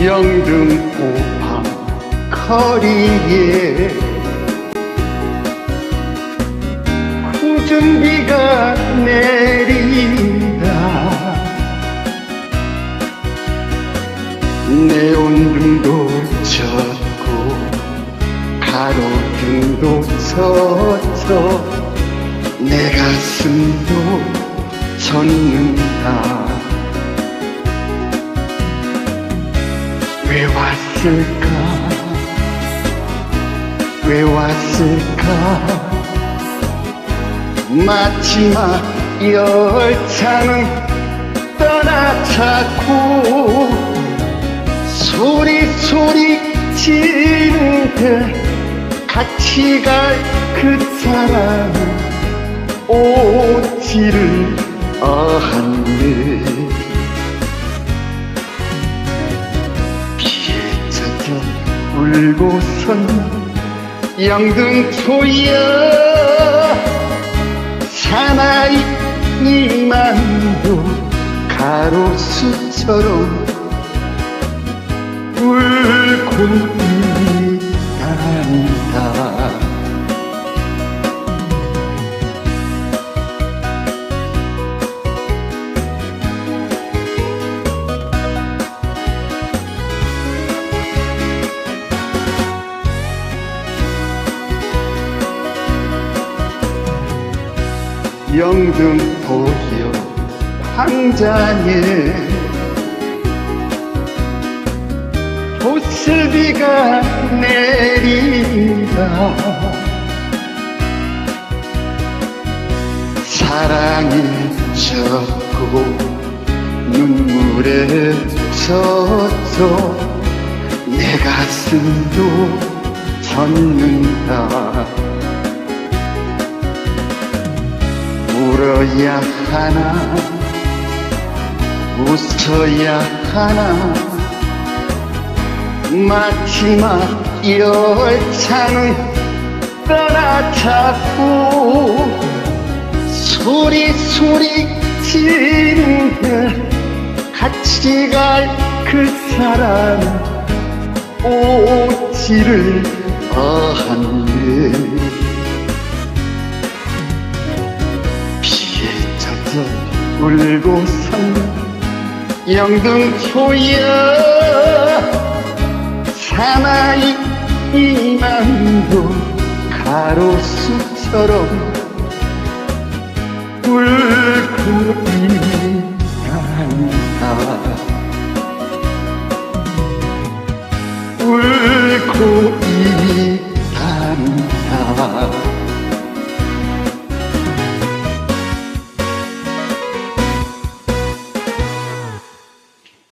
영등포 밤거리에 굳은 비가 내린다. 네온등도 졌고 가로등도 서서 내 가슴도 젖는다 왜 왔을까? 왜 왔을까? 마지막 열차는 떠나자고. 소리 소리 지르는데 같이 갈 그 사람 오지를 않네 울고선 영등포야. 사나이 이만도 가로수처럼 울고 영등포여 광장에 보슬비가 내린다. 사랑에 젖고 눈물에 젖어 내 가슴도 젖는다 울어야 하나? 웃어야 하나? 마지막 열차는 떠나자고 소리 소리 지르는 같이 갈 그 사람 오지를 않네 젖어 울고선 영등포야. 사나이 이만도 가로수처럼 울고 있단다